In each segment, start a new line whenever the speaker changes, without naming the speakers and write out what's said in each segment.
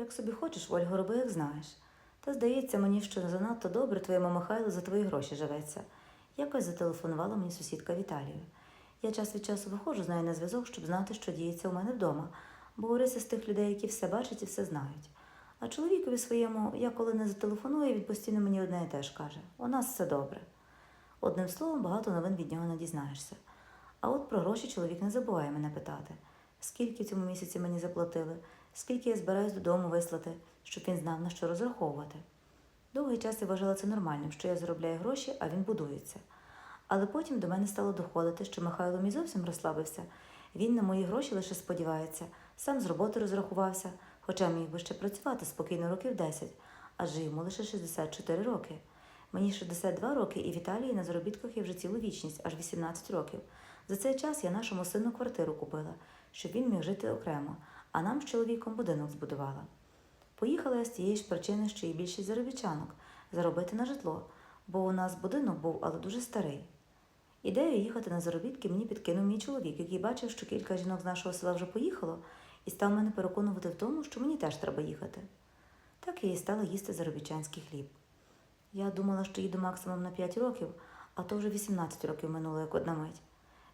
Як собі хочеш, Ольга, роби, як знаєш. Та здається мені, що занадто добре твоєму Михайлу за твої гроші живеться. Якось зателефонувала мені сусідка Віталію. Я час від часу виходжу з нею на зв'язок, щоб знати, що діється у мене вдома, бо Орися з тих людей, які все бачать і все знають. А чоловікові своєму, я коли не зателефоную, він постійно мені одне і теж каже: у нас все добре. Одним словом, багато новин від нього не дізнаєшся. А от про гроші чоловік не забуває мене питати, скільки в цьому місяці мені заплатили, скільки я збираюсь додому вислати, щоб він знав, на що розраховувати. Довгий час я вважала це нормальним, що я заробляю гроші, а він будується. Але потім до мене стало доходити, що Михайло мій зовсім розслабився. Він на мої гроші лише сподівається, сам з роботи розрахувався, хоча міг би ще працювати спокійно років 10, адже йому лише 64 роки. Мені 62 роки, і в Італії на заробітках я вже цілу вічність, аж 18 років. За цей час я нашому сину квартиру купила, щоб він міг жити окремо, а нам з чоловіком будинок збудувала. Поїхала я з тієї ж причини, що і більшість заробітчанок заробити на житло, бо у нас будинок був, але дуже старий. Ідею їхати на заробітки мені підкинув мій чоловік, який бачив, що кілька жінок з нашого села вже поїхало, і став мене переконувати в тому, що мені теж треба їхати. Так я і стала їсти заробітчанський хліб. Я думала, що їду максимум на 5 років, а то вже 18 років минуло, як одна мить.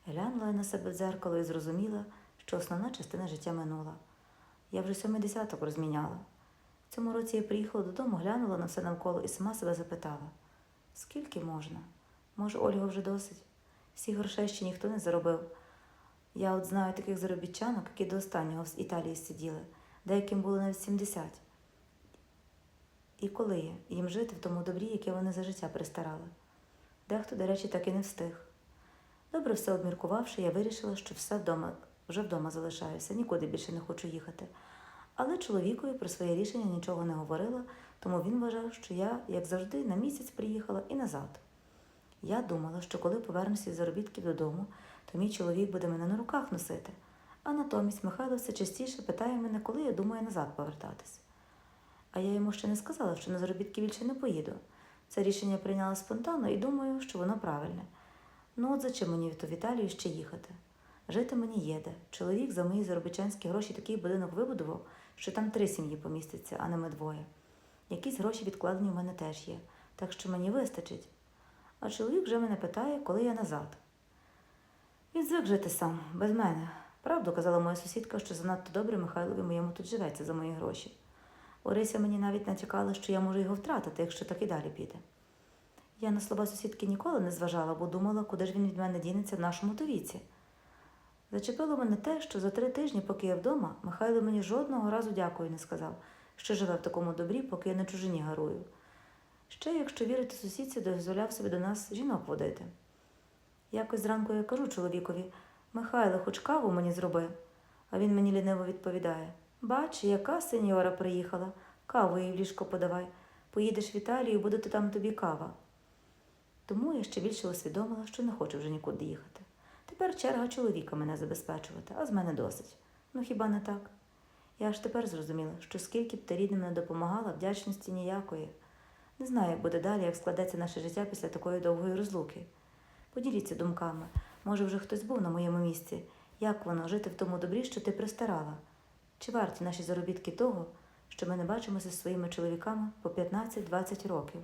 Глянула я на себе в дзеркало і зрозуміла, що основна частина життя минула. Я вже сьомий десяток розміняла. В цьому році я приїхала додому, глянула на все навколо і сама себе запитала: скільки можна? Може, Ольга вже досить? Всі грошей ще ніхто не заробив. Я от знаю таких заробітчанок, які до останнього в Італії сиділи, деяким було навіть 70. І коли їм жити в тому добрі, яке вони за життя пристарали? Дехто, до речі, так і не встиг. Добре все обміркувавши, я вирішила, що все вдома, вже вдома залишаюся, нікуди більше не хочу їхати. Але чоловікові про своє рішення нічого не говорила, тому він вважав, що я, як завжди, на місяць приїхала і назад. Я думала, що коли повернуся з заробітків додому, то мій чоловік буде мене на руках носити. А натомість Михайло все частіше питає мене, коли я думаю назад повертатись. А я йому ще не сказала, що на заробітки більше не поїду. Це рішення прийняла спонтанно і думаю, що воно правильне. Ну от зачем мені в ту Віталію ще їхати? Жити мені є де. Чоловік за мої заробітчанські гроші такий будинок вибудував, що там три сім'ї поміститься, а не ми двоє. Якісь гроші відкладені в мене теж є, так що мені вистачить. А чоловік вже мене питає, коли я назад. Він звик жити сам, без мене. Правду казала моя сусідка, що занадто добре Михайлові моєму тут живеться за мої гроші. Орися мені навіть натякала, що я можу його втратити, якщо так і далі піде. Я на слова сусідки ніколи не зважала, бо думала, куди ж він від мене дінеться в нашому то віці. Зачепило мене те, що за три тижні, поки я вдома, Михайло мені жодного разу дякую не сказав, що живе в такому добрі, поки я на чужині гарую. Ще, якщо вірити сусідці, дозволяв собі до нас жінок водити. Якось зранку я кажу чоловікові Михайло, хоч каву мені зроби. А він мені ліниво відповідає Бач, яка сеньора приїхала, каву їй в ліжко подавай. Поїдеш в Італію, буде там тобі кава. Тому я ще більше усвідомила, що не хочу вже нікуди їхати. Тепер черга чоловіка мене забезпечувати, а з мене досить. Ну хіба не так? Я аж тепер зрозуміла, що скільки б ти рідним не допомагала, вдячності ніякої. Не знаю, як буде далі, як складеться наше життя після такої довгої розлуки. Поділіться думками. Може, вже хтось був на моєму місці. Як воно жити в тому добрі, що ти пристарала? Чи варті наші заробітки того, що ми не бачимося зі своїми чоловіками по 15-20 років?